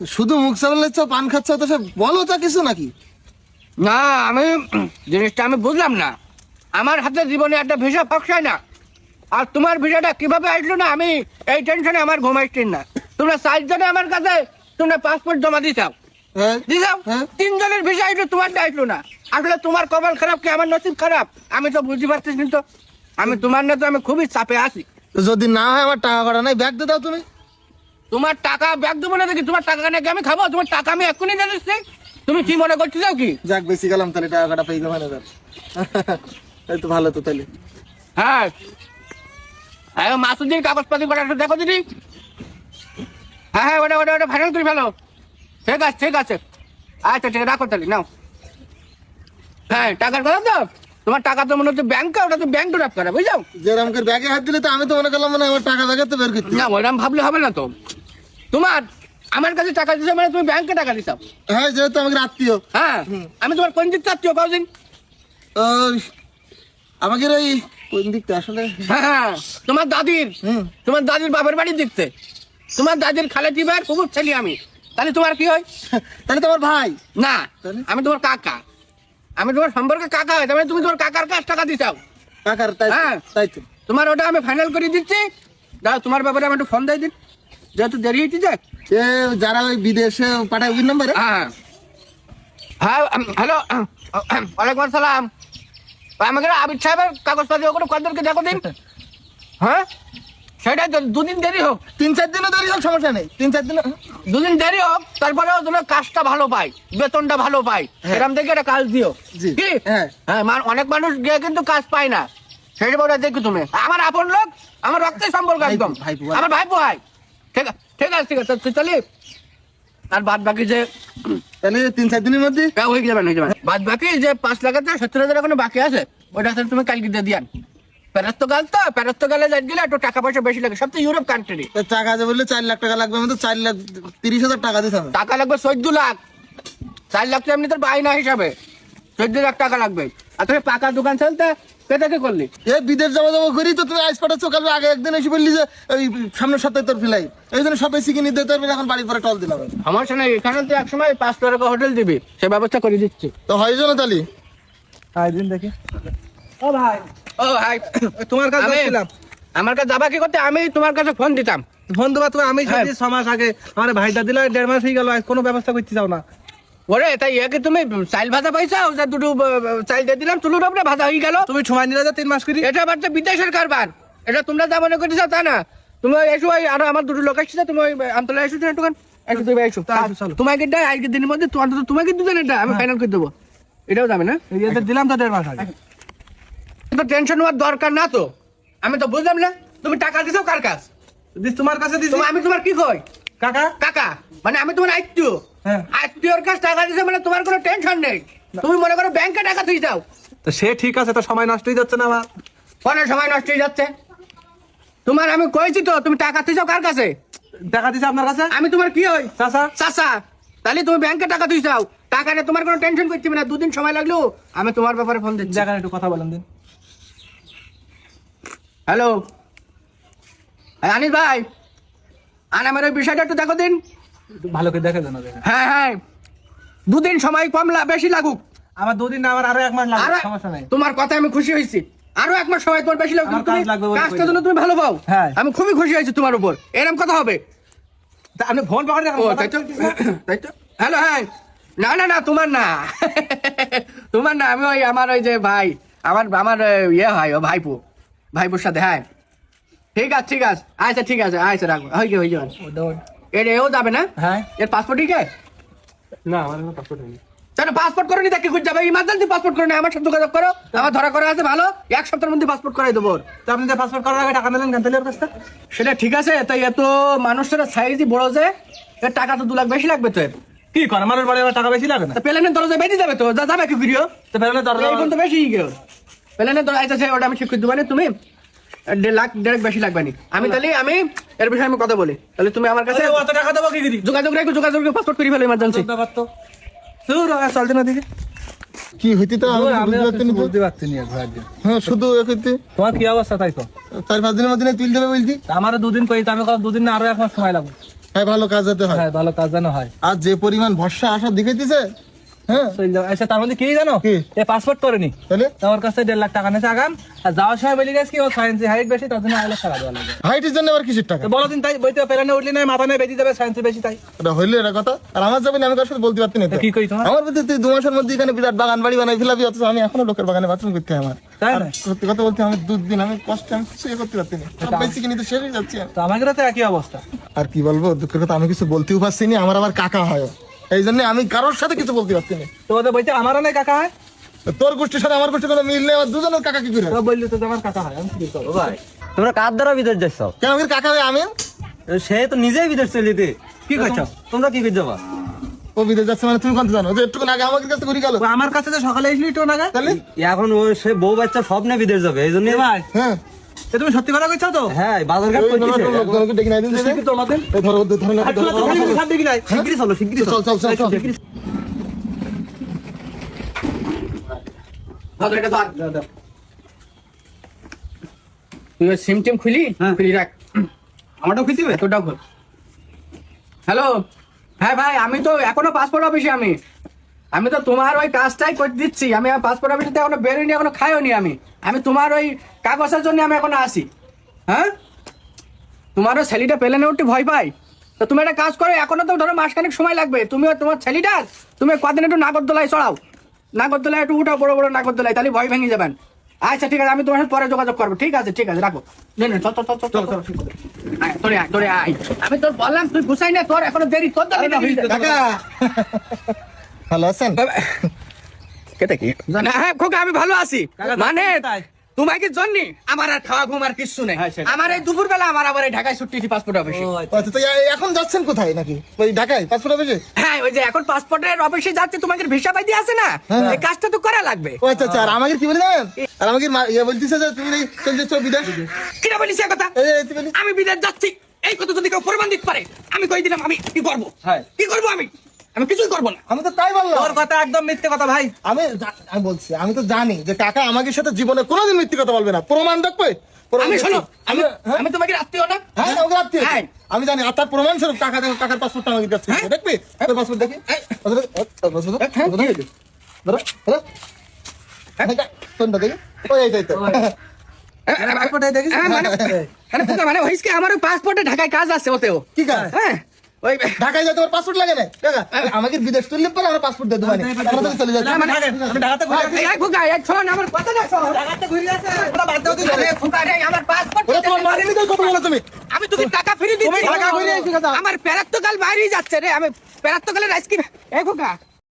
শুধু মুখ চালাচ্ছ পান খাচ্ছ তো সে বলো তা কিছু নাকি? না আমি জিনিসটা আমি বুঝলাম না। আমার হাতে জীবনে একটা ভিসা ফকসায় না? আর তোমার ভিসাটা কীভাবে আসলো না আমি এই টেনশনে আমার ঘুমাইছি না। তোমরা চারজনে আমার কাছে তোমরা পাসপোর্ট জমা দিছাও হ্যাঁ। দিছাও হ্যাঁ। তিনজনের ভিসা আসলো তোমারটা আসলো না। আসলে তোমার কপাল খারাপ কি আমার নসিব খারাপ? আমি তো বুঝতে পারতেছি তো। আমি তোমার না তো আমি খুবই চাপে আছি। যদি না হয় আমার টাকা করা নাই। ব্যাগ দিয়ে দাও তুমি। তোমার টাকা ব্যাগ দেবো না দেখি? তোমার টাকা নাকি আমি খাব? তোমার টাকা আমি এক্ষুনি জানিস তুমি কি মনে করছ যাও কি? যাক বেশি গেলাম তাহলে টাকাটা পেয়ে যাবে না এই তো ভালো তো তাহলে। হ্যাঁ। কাগজপাতি দেখো দিদি। হ্যাঁ হ্যাঁ ওটা ওটা ওটা ফাইনাল করে ফেলো ঠিক আছে ঠিক আছে। আচ্ছা ঠিক রাখো তাহলে নাও। হ্যাঁ টাকার কথা তো? তোমার টাকা তো মনে হচ্ছে ব্যাংকে ওটা তো ব্যাংক ড্রাফট করা বুঝছ? যেরকম করে ব্যাগে হাত দিলে তো আমি তো মনে করলাম মানে আমার টাকা ব্যাগে তো বের করতে না ওইরকম ভাবলে হবে না তো। তোমার আমার কাছে টাকা দিছো মানে তুমি ব্যাংকে টাকা দিছো? হ্যাঁ যেহেতু আমাকে আত্মীয়। হ্যাঁ আমি তোমার কোন দিক চাচ্ছি কদিন আমাকে ওই কোন দিকটা আসলে? হ্যাঁ হ্যাঁ তোমার দাদির তোমার দাদির বাপের বাড়ি দেখতে তোমার দাদির খালে দিবার কুকুর ছেলে আমি। তাহলে তোমার কি হয়? তাহলে তোমার ভাই? না আমি তোমার কাকা। আমি তোমার সম্পর্কে কাকা হয় তার মানে তুমি তোমার কাকার কাছ টাকা দিছাও কাকার তাই হ্যাঁ। তাই তো। তোমার ওটা আমি ফাইনাল করে দিচ্ছি। দাদা তোমার ব্যাপারে আমি একটু ফোন দিয়ে দিন। যেহেতু দেরি হয়েছে যে এ যারা ওই বিদেশে পাঠায় ওই নম্বরে হ্যাঁ হ্যাঁ। হ্যালো উম, উম, ওয়ালাইকুম আসসালাম। আমাকে আবির সাহেবের কাগজপাতি ওগুলো কতজনকে দেখো দিন? হ্যাঁ? সেটা তো দুদিন দেরি হোক। তিন চার দিনও দেরি হোক সমস্যা নেই। তিন চার দিন দুদিন দেরি হোক তারপরে তোমার কাজটা ভালো পাই বেতনটা ভালো পাই। হ্যাঁ। এরকম থেকে একটা কাজ দিও। জি, কি? হ্যাঁ। হ্যাঁ অনেক মানুষ গিয়ে কিন্তু কাজ পায় না। সেটা বলে দেখো তুমি। আমার আপন লোক আমার রক্তের সম্পর্ক একদম। ভাইপো, আমার ভাইপো ভাই ঠিক আছে ঠিক আছে ঠিক আছে তুই চলি। আর বাদ বাকি যে তাহলে তিন চার দিনের মধ্যে? হ্যাঁ, হয়ে যাবে হয়ে যাবে। বাদ বাকি যে পাঁচ লাখ আছে সত্তর হাজার এখনও বাকি আছে ওটা আসলে তুমি কালকে দিয়ে দিয়ান প্যারাস্তগাল তো প্যারাস্তগালে যাই গেলে একটু টাকা পয়সা বেশি লাগে। সব তো ইউরোপ কান্ট্রি টাকা আছে বললে চার লাখ টাকা লাগবে আমি তো চার লাখ তিরিশ হাজার টাকা দিতে হবে। টাকা লাগবে চোদ্দ লাখ। চার লাখ তো এমনি তোর বায়না হিসাবে। চোদ্দ লাখ টাকা লাগবে। আর তুমি পাকা দোকান চলতে করলি? এ বিদেশ যাব যাব করি তো তুমি আজ পাঠাচ্ছ কাল আগে একদিন এসে বললি যে ওই সামনের সপ্তাহে তোর ফিলাই এই জন্য সবাই শিখে নিতে তোর এখন পরে টল দিলাম। তো একসময় পাঁচ টাকা হোটেল দিবি সে ব্যবস্থা করে দিচ্ছি। তো হয় জন্য তাহলে? দিন দেখি। ও ভাই। ও ভাই তোমার কাছে আমি- আমার কাছে যাবা কি করতে? আমি তোমার কাছে ফোন দিতাম। ফোন দেবা তুমি আমি হ্যাঁ। ছ মাস আগে আমার ভাইটা দিল দেড় মাস হয়ে গেল আজ কোনো ব্যবস্থা করতে চাও না। ওরে তাই একে তুমি চাইল ভাজা পাইছা? ওটা দুটো চাইল দিয়ে দিলাম চুলুর উপরে ভাজা হয়ে গেল। তুমি সময় নিলে যে তিন মাস করি। এটা আবার বিদেশের কারবার। এটা তোমরা যা মনে করতেছ তা না। তুমি এসো আরও আমার দুটো লোক আসছে তুমি আমতলা এসো না একটুখান একটু তুমি এসো। তোমাকে দেয় আজকের দিনের মধ্যে তোমার তো তোমাকে দুজন এটা আমি ফাইনাল করে দেবো। এটাও যাবে না? যে দিলাম তো দেড় মাস আগে। তো টেনশন হওয়ার দরকার না তো। আমি তো বুঝলাম না তুমি টাকা দিছো কার কাছ? তোমার কাছে দিছি। আমি তোমার কি কই? কাকা? কাকা মানে আমি তোমার হ্যাঁ। আত্মীয়র কাছ টাকা দিছে মানে তোমার কোনো টেনশন নেই। তুমি মনে করো ব্যাংকে টাকা তুই যাও তো সে ঠিক আছে তো সময় নষ্ট হয়ে যাচ্ছে না আমার ফোনের সময় নষ্ট হয়ে যাচ্ছে। তোমার আমি কইছি তো তুমি টাকা তুই যাও কার কাছে? টাকা দিছে আপনার কাছে? আমি তোমার কি হই? চাচা। চাচা তাহলে তুমি ব্যাংকে টাকা তুই যাও টাকা নিয়ে তোমার কোনো টেনশন হবে না। দুদিন সময় লাগল আমি তোমার ব্যাপারে ফোন দিচ্ছি। জায়গায় একটু কথা বলেন দিন। হ্যালো হ্যাঁ আনিস ভাই আনামের ওই বিষয়টা একটু দেখো দিন। ভালো করে দেখে জানো হ্যাঁ হ্যাঁ। দুদিন সময় কম বেশি লাগুক। আমার দুদিন না আমার আরও এক মাস লাগবে সমস্যা নাই। তোমার কথা আমি খুশি হয়েছি। আরও এক মাস সময় তোমার বেশি লাগবে আমার তুমি কাজ লাগবে বলে কাজটা কই জন্য তুমি ভালো পাও। হ্যাঁ। আমি খুবই খুশি হয়েছি তোমার উপর। এরকম কথা হবে। আপনি ফোন তাই তো তাই তো। হ্যালো হ্যাঁ। না না না তোমার না। তোমার না আমি ওই আমার ওই যে ভাই আমার আমার ইয়ে হয় ও ভাইপো। ভাইপোর সাথে হ্যাঁ। ঠিক আছে ঠিক আছে। আচ্ছা ঠিক আছে আচ্ছা রাখো। হয়ে যাবে হয়ে যাবে এর এও যাবে না? হ্যাঁ। এর পাসপোর্ট ঠিক না আমার কোনো পাসপোর্ট নেই। তাহলে পাসপোর্ট করে নি দেখে খুঁজে যাবে ইমার্জেন্সি পাসপোর্ট করে নি আমার সাথে যোগাযোগ করো। আমার ধরা করা আছে ভালো। এক সপ্তাহের মধ্যে পাসপোর্ট করাই দেবো তো আপনি পাসপোর্ট করার আগে টাকা নিলেন কেন? তাহলে কাছে সেটা ঠিক আছে তাই এত মানুষের সাইজই বড় যে এর টাকা তো দু লাখ বেশি লাগবে তো কি করে মানুষ বাড়ি আমার টাকা বেশি লাগে না? তা প্লেনের দরজা বেশি যাবে তো যা যাবে কি করিও? তো বেরোলে দরজা এখন তো বেশি গেল প্লেনের দরজা আচ্ছা ওটা আমি ঠিক করে দেবো না তুমি দেড় লাখ দেড় বেশি লাগবে না। আমি তাহলে আমি এর বিষয়ে আমি কথা বলি। তাহলে তুমি আমার কাছে অত টাকা দেবো কি করি? যোগাযোগ রেখো যোগাযোগ রেখো পাসপোর্ট করে ফেলো ইমার্জেন্সি ব্যাপার তো দূর চলতে না দিকে কি হইতে তো আমি বুঝতে পারছি না তো। বুঝতে পারছি না ঘোরার দিন হ্যাঁ শুধু তোমার কি অবস্থা তাই তো? চার পাঁচ দিনের মধ্যে তুলে দেবে দুদিন কই আমি দুদিন না আরও এক মাস সময় লাগবে। হ্যাঁ ভালো কাজ হয়। হ্যাঁ ভালো কাজ যেন হয়। আর যে পরিমাণ ভরসা আসা দেখাইতেছে হ্যাঁ। আচ্ছা তার মধ্যে কি জানো? এ পাসপোর্ট করেনি আমার কাছে দেড় লাখ টাকা নিয়েছে আগাম। আর যাওয়ার সময় বলি গেছে কি ও সায়েন্সে হাইট বেশি তার জন্য আড়াই লাখ টাকা দেওয়া লাগবে হাইটের জন্য আবার কিসের টাকা? বলো দিন তাই বইতে পেরানে উঠলি না মাথা নেই বেশি যাবে সায়েন্সে বেশি তাই। এটা হইলে এটা কথা। আর আমার যাবেন আমি কার সাথে বলতে পারতি না তো। তো কি করি তোমার? আমার তুই দু মাসের মধ্যে এখানে বিরাট বাগান বাড়ি বানাই ফেলাবি অথচ আমি এখনও লোকের বাগানে বাথরুম করতে আমার? সত্যি কথা বলতে আমি দুদিন আমি কষ্ট আমি কিছু করতে না। বেশি কিনে তো শেষ হয়ে যাচ্ছে তো আমাদেরও তো একই অবস্থা। আর কি বলব দুঃখের কথা আমি কিছু বলতেও পারছি না আমার আবার কাকা হয়। এই জন্য আমি কারোর সাথে কিছু বলতে পারছি না। তো ওদের বইতে আমারও নাই কাকা হয়? তোর গোষ্ঠীর সাথে আমার গোষ্ঠীর কোনো মিল নেই আমার দুজনের কাকা কি করে? তো বললি তো আমার কাকা হয় আমি কি করব ভাই? তোমরা কার দ্বারা বিদেশ যাচ্ছ? কেন আমার কাকা হয় আমি? সে তো নিজেই বিদেশ চলে যেতে কি করছ? তোমরা কি করছ? বা? ও বিদেশ যাচ্ছে মানে তুমি কোনটা জানো? যে একটু আগে আমাকে কাছে ঘুরে গেল। আমার কাছে তো সকালে এসলি তো নাগা তাহলে? এখন ও সে বউ বাচ্চা সব নিয়ে বিদেশ যাবে এই জন্য ভাই। হ্যাঁ। তুমি সত্যি কথা কইছো তো? হ্যাঁ বাজার ঘাট করতেছে লোকজনকে ডেকে নাই দিন এই ধরো ধরো না, দেখি নাই। শিগগিরই চলো শিগগিরই চল চল। চল চল। তুই সিম টিম খুলি? হ্যাঁ। খুলি রাখ। আমারটাও খুলতে হবে? তোরটাও খোল। হ্যালো? হ্যাঁ ভাই আমি তো এখনও পাসপোর্ট অফিসে আমি। আমি তো তোমার ওই কাজটাই করে দিচ্ছি। আমি পাসপোর্ট অফিসে তো এখনও বেরোইনি এখনও খাইওনি আমি। আমি তোমার ওই কাগজের জন্য আমি এখনও আসি। হ্যাঁ? তোমার ওই ছেলেটা পেলে না উঠতে ভয় পাই তো তুমি একটা কাজ করো এখনও তো ধরো মাসখানেক সময় লাগবে। তুমি আর তোমার ছেলেটার তুমি কদিন একটু নাগরদোলায় চড়াও। নাগরদোলায় একটু উঠাও বড় বড় নাগরদোলায় তাহলে ভয় ভেঙে যাবেন আচ্ছা ঠিক আছে আমি তোমার সাথে পরে যোগাযোগ করব। ঠিক আছে ঠিক আছে রাখো। নে, নে, চল চল চল চল চল চল আয়, তোরে আয় তোরে আয়। আমি তোর বললাম তুই গুছাই না তোর এখনও দেরি তোর ভালো আছেন? না, হ্যাঁ খোকা আমি ভালো আছি। মানে কোথায়? তোমাকে জন্যে? আমার আর খাওয়া ঘুম আর কিচ্ছু নেই। হ্যাঁ, আমার এই দুপুর বেলা আমার আবার এই ঢাকায় ছুটি পাসপোর্ট অফিসে আচ্ছা। তো এখন যাচ্ছেন কোথায় নাকি? ওই ঢাকায় পাসপোর্ট অফিসে হ্যাঁ ওই যে এখন পাসপোর্টের অফিসে যাচ্ছে তোমাকে ভিসা পাই দিয়ে আছে না? হ্যাঁ। এই কাজটা তো করা লাগবে। ও আচ্ছা আচ্ছা আর আমাকে কি বলে জানেন? আর আমাকে ইয়ে বলতেছে যে তুমি এই চল যাচ্ছ বিদেশ? কিনা বলিস কথা? আমি বিদেশ যাচ্ছি। এই কথা যদি কেউ প্রমাণ দিতে পারে আমি কই দিলাম আমি কি করব? হ্যাঁ। কি করব আমি? আমি কিছুই করব না আমি তো তাই বললাম তোর কথা একদম মিথ্যে কথা ভাই আমি আমি বলছি আমি তো জানি যে কাকা আমাকে সাথে জীবনে কোনোদিন মিথ্যে কথা বলবে না প্রমাণ দেখবে আমি শোনো। আমি হ্যাঁ? আমি তোমাকে আত্মীয় না হ্যাঁ আমাকে রাখতে হ্যাঁ। আমি জানি আর তার প্রমাণ স্বরূপ টাকা দেখো টাকার পাসপোর্টটা আমাকে দিচ্ছে হ্যাঁ? দেখবি তোর পাসপোর্ট দেখি হ্যাঁ। ধরো, ধরো। হ্যাঁ, দেখি? ওই, এই। পাসপোর্টে দেখিস হ্যাঁ, মানে মানে মানে আমার পাসপোর্টে ঢাকায় কাজ আছে ওতেও কি কাজ? হ্যাঁ ওই ঢাকায় আমার পাসপোর্ট লাগে না? টাকা। আমাকে বিদেশ তুললে পরে আমার পাসপোর্ট দিয়ে দেবো। চলে না, আমি ঢাকাতে ঘুরে এই, এই খোকা, শোন, আমার কথাটা শোন। ঢাকাতে ঘুরে আছে ওরা বাদ দাও তুই আরে খোকা রে, আমার পাসপোর্ট ওরা তোমার মারিনি তো কথা বলো তুমি। আমি তুমি টাকা ফিরে দিচ্ছি। তুমি কথা। আমার বাইরেই যাচ্ছে রে। আমি প্যারাত্তকালের আইসক্রিম এই খোকা।